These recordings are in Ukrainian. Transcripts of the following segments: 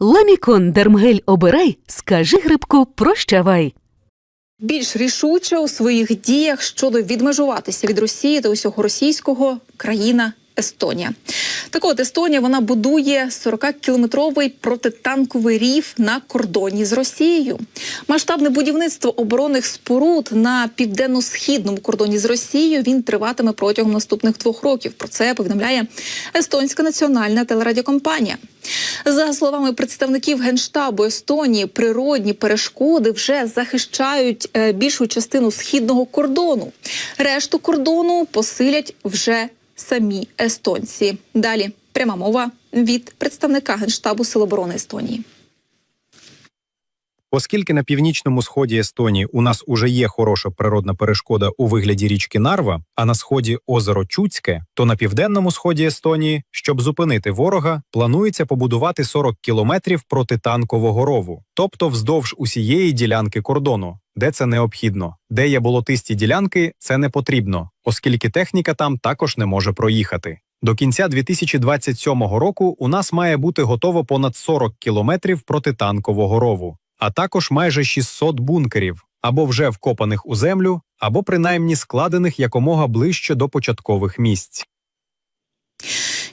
Ламікон Дермгель обирай, скажи грибку прощавай. Більш рішуче у своїх діях щодо відмежуватися від Росії та усього російського країна Естонія. Так от Естонія вона будує 40-кілометровий протитанковий рів на кордоні з Росією. Масштабне будівництво оборонних споруд на південно-східному кордоні з Росією він триватиме протягом наступних двох років. Про це повідомляє естонська національна телерадіокомпанія. За словами представників генштабу Естонії, природні перешкоди вже захищають е, більшу частину східного кордону. Решту кордону посилять вже самі естонці. Далі пряма мова від представника генштабу Сил оборони Естонії. Оскільки на північному сході Естонії у нас уже є хороша природна перешкода у вигляді річки Нарва, а на сході озеро Чуцьке, то на південному сході Естонії, щоб зупинити ворога, планується побудувати 40 кілометрів протитанкового рову, тобто вздовж усієї ділянки кордону, де це необхідно. Де є болотисті ділянки, це не потрібно, оскільки техніка там також не може проїхати. До кінця 2027 року у нас має бути готово понад 40 кілометрів протитанкового рову, а також майже 600 бункерів, або вже вкопаних у землю, або принаймні складених якомога ближче до початкових місць.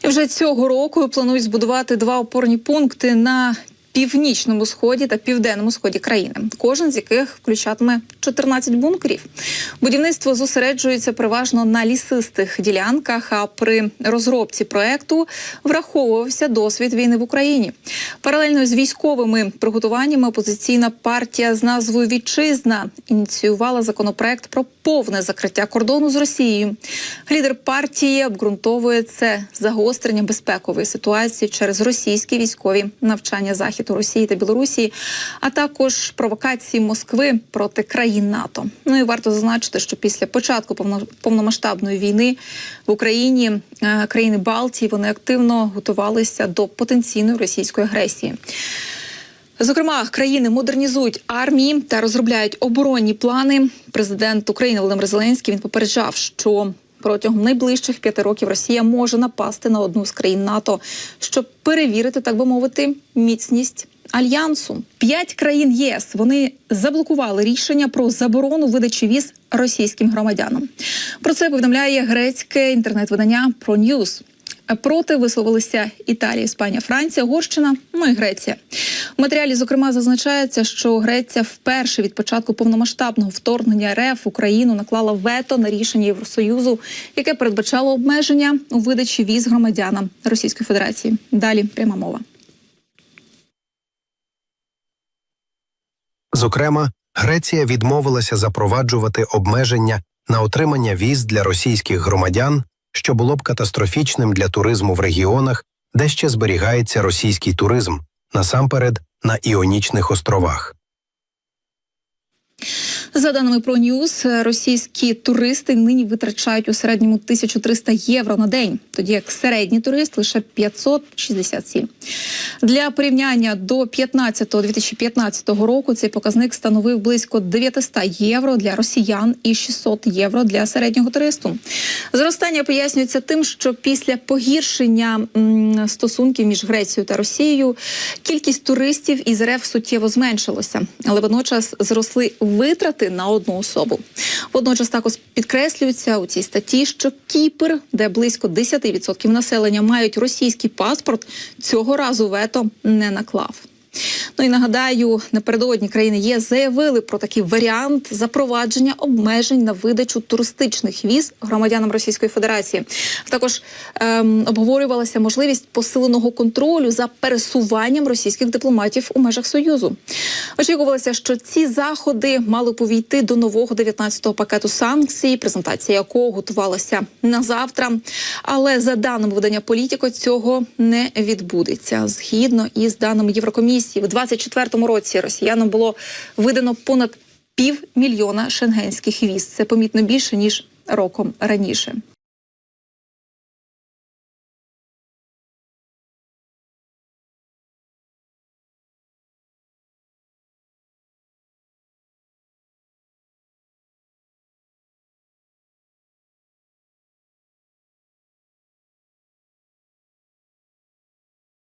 І вже цього року планують збудувати два опорні пункти на північному сході та південному сході країни, кожен з яких включатиме 14 бункерів. Будівництво зосереджується переважно на лісистих ділянках. А при розробці проекту враховувався досвід війни в Україні. Паралельно з військовими приготуваннями опозиційна партія з назвою Вітчизна ініціювала законопроект про повне закриття кордону з Росією. Лідер партії обґрунтовує це загострення безпекової ситуації через російські військові навчання західу Росії та Білорусі, а також провокації Москви проти країн НАТО. Ну і варто зазначити, що після початку повно- повномасштабної війни в Україні е, країни Балтії вони активно готувалися до потенційної російської агресії. Зокрема, країни модернізують армії та розробляють оборонні плани. Президент України Володимир Зеленський він попереджав, що протягом найближчих п'яти років Росія може напасти на одну з країн НАТО, щоб перевірити, так би мовити, міцність. Альянсу п'ять країн єС вони заблокували рішення про заборону видачі віз російським громадянам. Про це повідомляє грецьке інтернет-видання ProNews. Проти висловилися Італія, Іспанія, Франція, Угорщина, ну і Греція. В матеріалі зокрема зазначається, що Греція вперше від початку повномасштабного вторгнення РФ Україну наклала вето на рішення Євросоюзу, яке передбачало обмеження у видачі віз громадянам Російської Федерації. Далі пряма мова. Зокрема, Греція відмовилася запроваджувати обмеження на отримання віз для російських громадян, що було б катастрофічним для туризму в регіонах, де ще зберігається російський туризм, насамперед на Іонічних островах. За даними про Ньюс, російські туристи нині витрачають у середньому 1300 євро на день, тоді як середній турист лише 567. Для порівняння до 15-2015 року цей показник становив близько 900 євро для росіян і 600 євро для середнього туристу. Зростання пояснюється тим, що після погіршення стосунків між Грецією та Росією кількість туристів із РФ суттєво зменшилася, але водночас зросли витрати на одну особу. Водночас також підкреслюється у цій статті, що Кіпр, де близько 10% населення мають російський паспорт, цього разу вето не наклав. Ну і нагадаю, напередодні країни ЄС заявили про такий варіант запровадження обмежень на видачу туристичних віз громадянам Російської Федерації. Також ем, обговорювалася можливість посиленого контролю за пересуванням російських дипломатів у межах союзу. Очікувалося, що ці заходи мали б увійти до нового 19-го пакету санкцій, презентація якого готувалася на завтра. Але за даними видання політико, цього не відбудеться. Згідно із даними Єврокомісії, в 24-му році росіянам було видано понад півмільйона шенгенських віз. Це помітно більше ніж роком раніше.